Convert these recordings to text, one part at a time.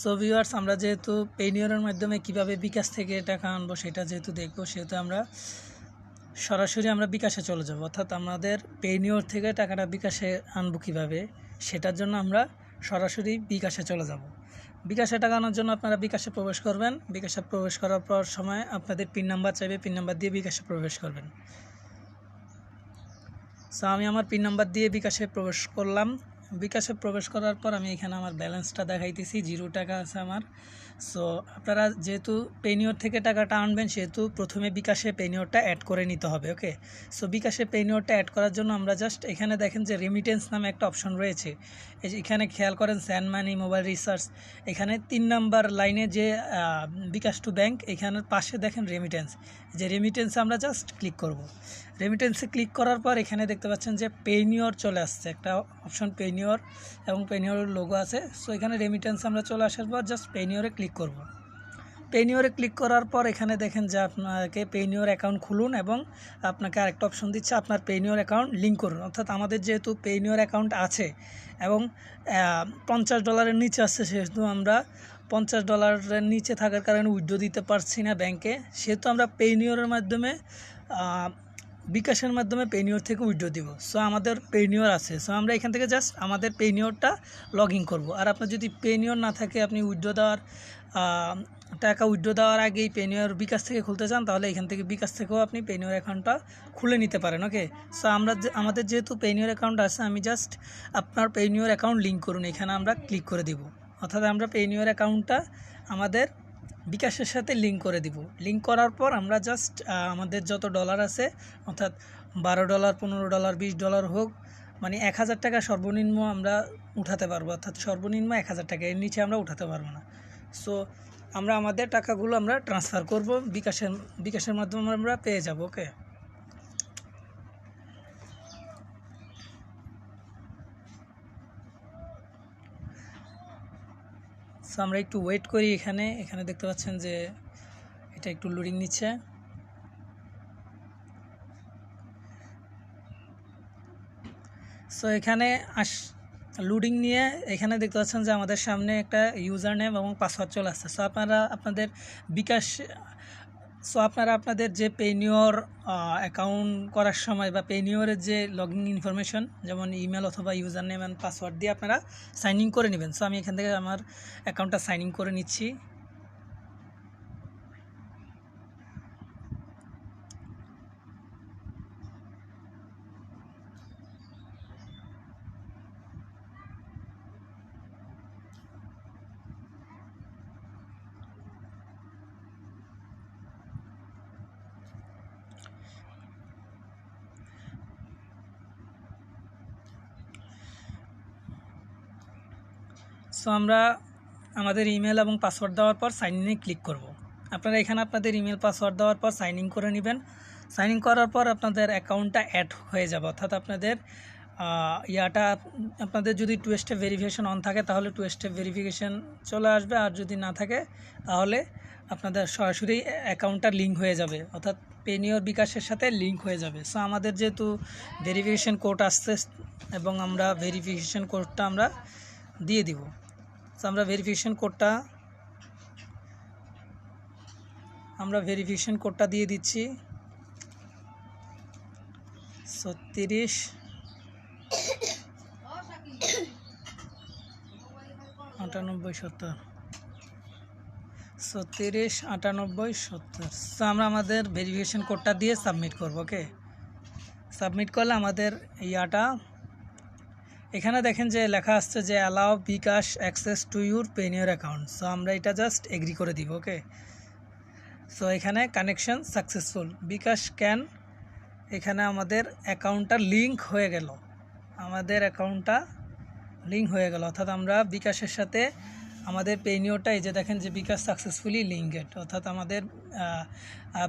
So viewers আমরা যেহেতু পেনিয়রের মাধ্যমে কীভাবে বিকাশ থেকে টাকা আনব সেটা যেহেতু দেখব, সেহেতু আমরা সরাসরি আমরা বিকাশে চলে যাব। অর্থাৎ আমাদের পেনিয়র থেকে টাকাটা বিকাশে আনব কীভাবে, সেটার জন্য আমরা সরাসরি বিকাশে চলে যাব। বিকাশে টাকা আনার জন্য আপনারা বিকাশে প্রবেশ করবেন। বিকাশে প্রবেশ করার পর সময় আপনাদের পিন নাম্বার চাইবে পিন নাম্বার দিয়ে বিকাশে প্রবেশ করবেন। সো আমি আমার পিন নাম্বার দিয়ে বিকাশে প্রবেশ করলাম। বিকাশে প্রবেশ করার পর আমি এখানে আমার ব্যালেন্সটা দেখাইতেছি, জিরো টাকা আছে আমার। সো আপনারা যেহেতু পেনিওর থেকে টাকাটা আনবেন, সেহেতু প্রথমে বিকাশে পেনিওরটা অ্যাড করে নিতে হবে ওকে সো বিকাশে পেনিওরটা অ্যাড করার জন্য আমরা জাস্ট এখানে দেখেন যে রেমিটেন্স নামে একটা অপশন রয়েছে। এখানে খেয়াল করেন স্যান্ড মানি মোবাইল রিসার্চ এখানে তিন নাম্বার লাইনে যে বিকাশ টু ব্যাংক এখানের পাশে দেখেন রেমিটেন্স যে রেমিটেন্সে আমরা জাস্ট ক্লিক করব। রেমিটেন্সে ক্লিক করার পর এখানে দেখতে পাচ্ছেন যে পেনিওর চলে আসছে। একটা অপশন পেনিওর এবং পেনিওরের লোগো আছে। সো এখানে রেমিটেন্স আমরা চলে আসার পর জাস্ট পেনিওরে ক্লিক করব। পেনিওরে ক্লিক করার পর এখানে দেখেন যে আপনাকে পেনিওর অ্যাকাউন্ট খুলুন এবং আপনাকে আরেকটা অপশন দিচ্ছে, আপনার পেনিওর অ্যাকাউন্ট লিঙ্ক করুন। অর্থাৎ আমাদের যেহেতু পেনিওর অ্যাকাউন্ট আছে এবং পঞ্চাশ ডলারের নিচে আসছে সেহেতু আমরা পঞ্চাশ ডলারের নিচে থাকার কারণে উইথড্র দিতে পারছি না ব্যাংকে সেহেতু আমরা পেনিওরের মাধ্যমে বিকাশের মাধ্যমে পেনিওর থেকে উইড্রো দিব। সো আমাদের পেনিওর আছে। সো আমরা এখান থেকে জাস্ট আমাদের পেনিওরটা লগ ইন করব। আর আপনার যদি পেনিওর না থাকে, আপনি উইথড্র দেওয়ার টাকা উইড্রো দেওয়ার আগেই পেনিওর বিকাশ থেকে খুলতে চান, তাহলে এখান থেকে বিকাশ থেকেও আপনি পেনিওর অ্যাকাউন্টটা খুলে নিতে পারেন ওকে সো আমরা আমাদের যেহেতু পেনিওর অ্যাকাউন্ট আছে, আমি জাস্ট আপনার পেনিওর অ্যাকাউন্ট লিঙ্ক করুন। এখানে আমরা ক্লিক করে দিব। অর্থাৎ আমরা পেনিওর অ্যাকাউন্টটা আমাদের বিকাশের সাথে লিঙ্ক করে দিব। লিঙ্ক করার পর আমরা জাস্ট আমাদের যত ডলার আছে, অর্থাৎ বারো ডলার পনেরো ডলার বিশ ডলার হোক মানে এক হাজার টাকা সর্বনিম্ন আমরা উঠাতে পারব, অর্থাৎ সর্বনিম্ন এক হাজার টাকা, এর নিচে আমরা উঠাতে পারব না। সো আমরা আমাদের টাকাগুলো আমরা ট্রান্সফার করব, বিকাশের বিকাশের মাধ্যমে আমরা পেয়ে যাব ওকে সো আমরা একটু ওয়েট করি এখানে। এখানে দেখতে পাচ্ছেন যে এটা একটু লোডিং নিচ্ছে। সো এখানে আস লোডিং নিয়ে এখানে দেখতে পাচ্ছেন যে আমাদের সামনে একটা ইউজার নেম এবং পাসওয়ার্ড চলে আসছে। সো আপনারা আপনাদের বিকাশ সো আপনারা আপনাদের যে পেনিওর অ্যাকাউন্ট করার সময় বা পেনিওরের যে লগ ইন ইনফরমেশন যেমন ইমেল অথবা ইউজার নেম অ্যান্ড পাসওয়ার্ড দিয়ে আপনারা সাইন ইন করে নেবেন। সো আমি এখান থেকে আমার অ্যাকাউন্টটা সাইন ইন করে নিচ্ছি। সো আমরা আমাদের ইমেল এবং পাসওয়ার্ড দেওয়ার পর সাইন ইনে ক্লিক করব। আপনারা এখানে আপনাদের ইমেল পাসওয়ার্ড দেওয়ার পর সাইন ইন করে নেবেন। সাইন ইন করার পর আপনাদের অ্যাকাউন্টটা অ্যাড হয়ে যাবে। অর্থাৎ আপনাদের ইয়াটা আপনাদের যদি টু স্টেপ ভেরিফিকেশন অন থাকে, তাহলে টু স্টেপ ভেরিফিকেশন চলে আসবে। আর যদি না থাকে, তাহলে আপনাদের সরাসরি অ্যাকাউন্টটা লিঙ্ক হয়ে যাবে। অর্থাৎ পেনিওর বিকাশের সাথে লিঙ্ক হয়ে যাবে। সো আমাদের যেহেতু ভেরিফিকেশন কোড আসছে এবং আমরা ভেরিফিকেশন কোডটা আমরা দিয়ে দিব। আমরা ভেরিফিকেশন কোডটা আমরা ভেরিফিকেশান কোডটা দিয়ে দিচ্ছি। ছত্রিশ আটানব্বই সত্তর। ছত্রিশ আটানব্বই সত্তর। তো আমরা আমাদের ভেরিফিকেশন কোডটা দিয়ে সাবমিট করব ওকে সাবমিট করলে আমাদের ইয়াটা এখানে দেখেন যে লেখা আসছে যে allow bKash access to your Payoneer account so আমরা এটা জাস্ট এগ্রি করে দিব ওকে সো এখানে কানেকশন সাকসেসফুল বিকাশ ক্যান এখানে আমাদের অ্যাকাউন্টটা লিঙ্ক হয়ে গেল। আমাদের অ্যাকাউন্টটা লিঙ্ক হয়ে গেল। অর্থাৎ আমরা বিকাশের সাথে আমাদের পেনিওরটা এই যে দেখেন যে বিকাশ সাকসেসফুলি লিঙ্কেড অর্থাৎ আমাদের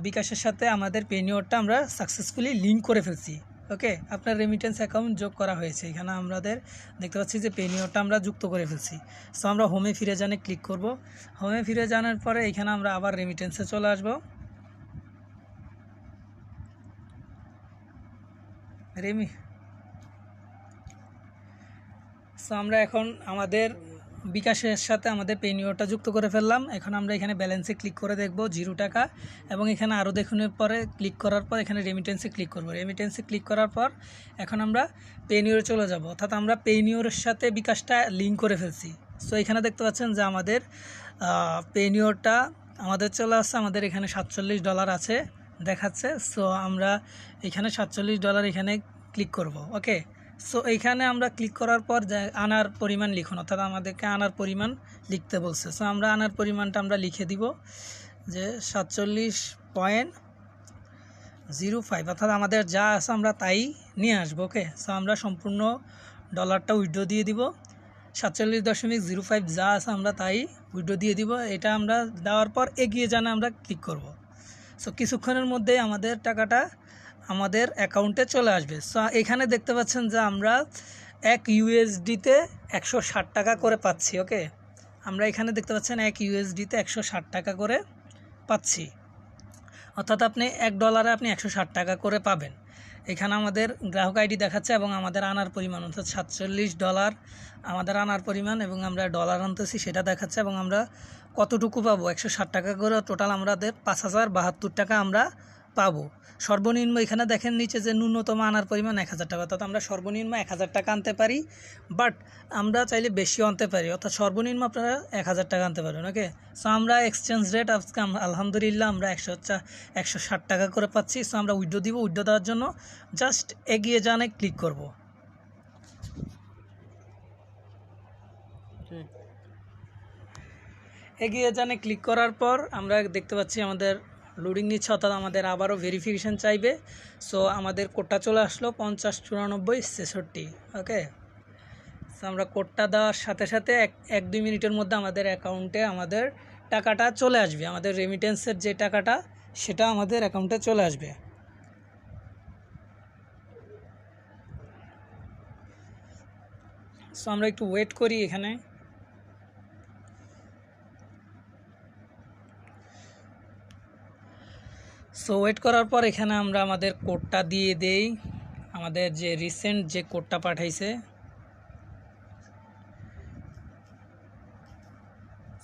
বিকাশের সাথে আমাদের পেনিওরটা আমরা সাকসেসফুলি লিঙ্ক করে ফেলছি। ওকে, আপনার রেমিটেন্স অ্যাকাউন্ট যোগ করা হয়েছে। এখানে আমাদের দেখতে পাচ্ছি যে পেনিওরটা আমরা যুক্ত করে ফেলছি। সো আমরা হোমে ফিরে জানে ক্লিক করব। হোমে ফিরে জানার পরে এখানে আমরা আবার রেমিটেন্সে চলে আসব। রেমি সো আমরা এখন আমাদের বিকাশের সাথে আমাদের পেনিওটা যুক্ত করে ফেললাম। এখন আমরা এখানে ব্যালেন্সে ক্লিক করে দেখব জিরো টাকা এবং এখানে আরও দেখুনের পরে ক্লিক করার পর এখানে রেমিটেন্সে ক্লিক করব। রেমিটেন্সে ক্লিক করার পর এখন আমরা পেনিওরে চলে যাব। অর্থাৎ আমরা পেনিওরের সাথে বিকাশটা লিঙ্ক করে ফেলছি। সো এখানে দেখতে পাচ্ছেন যে আমাদের পেনিওরটা আমাদের চলে আসছে। আমাদের এখানে সাতচল্লিশ ডলার আছে, দেখাচ্ছে। সো আমরা এখানে সাতচল্লিশ ডলার এখানে ক্লিক করব। ওকে সো এইখানে আমরা ক্লিক করার পর আনার পরিমাণ লিখুন, অর্থাৎ আমাদেরকে আনার পরিমাণ লিখতে বলছে। সো আমরা আনার পরিমাণটা আমরা লিখে দিব যে সাতচল্লিশ পয়েন্ট জিরো ফাইভ, অর্থাৎ আমাদের যা আছে আমরা তাই নিয়ে আসব ওকে সো আমরা সম্পূর্ণ ডলারটা উইড্রো দিয়ে দিব। সাতচল্লিশ দশমিক জিরো ফাইভ যা আছে আমরা তাই উইড্রো দিয়ে দিব। এটা আমরা দেওয়ার পর এগিয়ে জানা আমরা ক্লিক করব। সো কিছুক্ষণের মধ্যেই আমাদের টাকাটা আমাদের অ্যাকাউন্টে চলে আসবে। সো এখানে দেখতে পাচ্ছেন যে আমরা এক ইউএসডিতে একশো ষাট টাকা করে পাচ্ছি ওকে আমরা এখানে দেখতে পাচ্ছেন এক ইউএসডিতে একশো ষাট টাকা করে পাচ্ছি। অর্থাৎ আপনি এক ডলারে আপনি একশো ষাট টাকা করে পাবেন। এখানে আমাদের গ্রাহক আইডি দেখাচ্ছে এবং আমাদের আনার পরিমাণ, অর্থাৎ সাতচল্লিশ ডলার আমাদের আনার পরিমাণ এবং আমরা ডলার আনতেছি সেটা দেখাচ্ছে এবং আমরা কতটুকু পাবো? একশো ষাট টাকা করে টোটাল আমাদের পাঁচ হাজার বাহাত্তর টাকা আমরা পাবো। সর্বনিম্ন এখানে দেখেন নিচে যে ন্যূনতম আনার পরিমাণ এক হাজার টাকা অর্থাৎ আমরা সর্বনিম্ন এক হাজার টাকা আনতে পারি বাট আমরা চাইলে বেশি আনতে পারি অর্থাৎ সর্বনিম্ন আপনারা এক হাজার টাকা আনতে পারবেন ওকে সো আমরা এক্সচেঞ্জ রেট আজকে আলহামদুলিল্লাহ আমরা একশো চা- একশো ষাট টাকা করে পাচ্ছি সো আমরা উইড্রো দিব উইড্রো দেওয়ার জন্য জাস্ট এগিয়ে জানে ক্লিক করব। এগিয়ে জানে ক্লিক করার পর আমরা দেখতে পাচ্ছি আমাদের লোডিং নিচ্ছে, অর্থাৎ আমাদের আবারও ভেরিফিকেশান চাইবে। সো আমাদের কোডটা চলে আসলো পঞ্চাশ চুরানব্বই ছেষট্টি ওকে আমরা কোডটা দেওয়ার সাথে সাথে এক এক দুই মিনিটের মধ্যে আমাদের অ্যাকাউন্টে আমাদের টাকাটা চলে আসবে। আমাদের রেমিটেন্সের যে টাকাটা, সেটা আমাদের অ্যাকাউন্টে চলে আসবে। সো আমরা একটু ওয়েট করি এখানে। সো ওয়েট করার পর এখানে আমরা আমাদের কোডটা দিয়ে দেই। আমাদের যে রিসেন্ট যে কোডটা পাঠাইছে।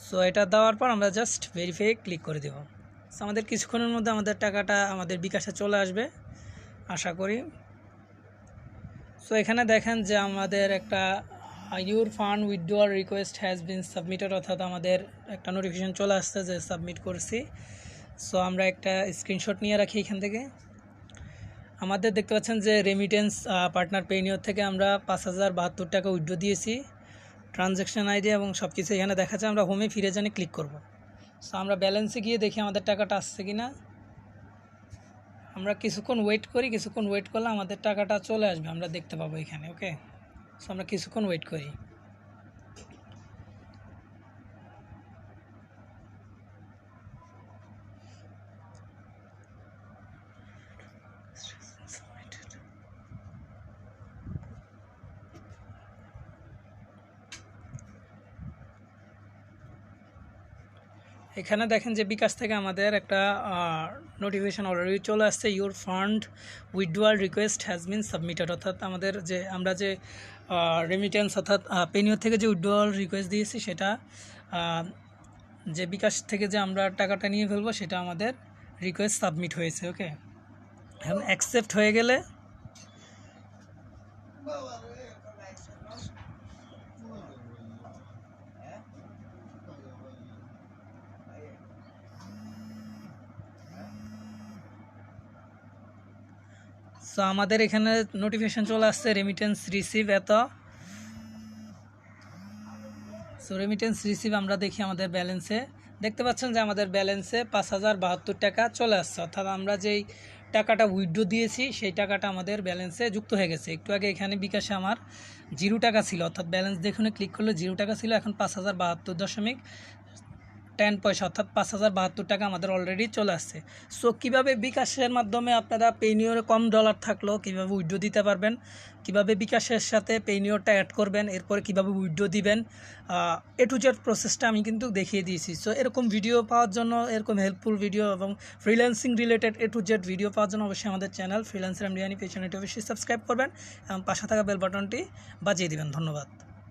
সো এটা দেওয়ার পর আমরা জাস্ট ভেরিফাই ক্লিক করে দেব। সো আমাদের কিছুক্ষণের মধ্যে আমাদের টাকাটা, আমাদের বিকাশে চলে আসবে, আশা করি। সো এখানে দেখেন যে আমাদের একটা your fund withdrawal request has been submitted অর্থাৎ আমাদের একটা নোটিফিকেশন চলে আসছে যে সাবমিট করছি। সো আমরা একটা স্ক্রিনশট নিয়ে রাখি এখান থেকে। আমাদের দেখতে পাচ্ছেন যে রেমিটেন্স পার্টনার পেনিওর থেকে আমরা পাঁচ হাজার বাহাত্তর টাকা উইথড্রো দিয়েছি। ট্রানজ্যাকশন আইডি এবং সব কিছু এখানে দেখাচ্ছে। আমরা হোমে ফিরে জানি ক্লিক করব। সো আমরা ব্যালেন্সে গিয়ে দেখি আমাদের টাকাটা আসছে কি না আমরা কিছুক্ষণ ওয়েট করি। কিছুক্ষণ ওয়েট করলে আমাদের টাকাটা চলে আসবে। আমরা দেখতে পাবো এখানে ওকে সো আমরা কিছুক্ষণ ওয়েট করি। এখানে দেখেন যে বিকাশ থেকে আমাদের একটা নোটিফিকেশান অলরেডি চলে আসছে your fund withdrawal request has been submitted অর্থাৎ আমাদের যে, আমরা যে রেমিটেন্স অর্থাৎ পেনিওর থেকে যে উইথড্রোয়াল রিকোয়েস্ট দিয়েছি সেটা যে বিকাশ থেকে যে আমরা টাকাটা নিয়ে ফেলব সেটা আমাদের রিকোয়েস্ট সাবমিট হয়েছে ওকে এখন অ্যাকসেপ্ট হয়ে গেলে সো আমাদের এখানে নোটিফিকেশন চলে আসছে রেমিটেন্স রিসিভ এত। সো রেমিটেন্স রিসিভ আমরা দেখি আমাদের ব্যালেন্সে দেখতে পাচ্ছেন যে আমাদের ব্যালেন্সে পাঁচ হাজার বাহাত্তর টাকা চলে আসছে। অর্থাৎ আমরা যেই টাকাটা উইথড্রো দিয়েছি, সেই টাকাটা আমাদের ব্যালেন্সে যুক্ত হয়ে গেছে। একটু আগে এখানে বিকাশে আমার জিরো টাকা ছিল। অর্থাৎ ব্যালেন্স দেখুন ক্লিক করলে জিরো টাকা ছিল, এখন পাঁচ হাজার বাহাত্তর দশমিক টেন পয়সা অর্থাৎ পাঁচ হাজার বাহাত্তর টাকা আমাদের অলরেডি চলে আসছে। সো কীভাবে বিকাশের মাধ্যমে আপনারা পেনিওরে কম ডলার থাকলেও কীভাবে উইড্রো দিতে পারবেন, কীভাবে বিকাশের সাথে পেনিওরটা অ্যাড করবেন, এরপরে কীভাবে উইড্রো দিবেন এ টু জেড প্রসেসটা আমি কিন্তু দেখিয়ে দিয়েছি। সো এরকম ভিডিও পাওয়ার জন্য, এরকম হেল্পফুল ভিডিও এবং freelancing related A to Z video পাওয়ার জন্য অবশ্যই আমাদের চ্যানেল ফ্রিল্যান্সার ইন্ডিয়ানি পেছনে অবশ্যই সাবস্ক্রাইব করবেন এবং পাশে থাকা বেল বাটনটি বাজিয়ে দিবেন। ধন্যবাদ।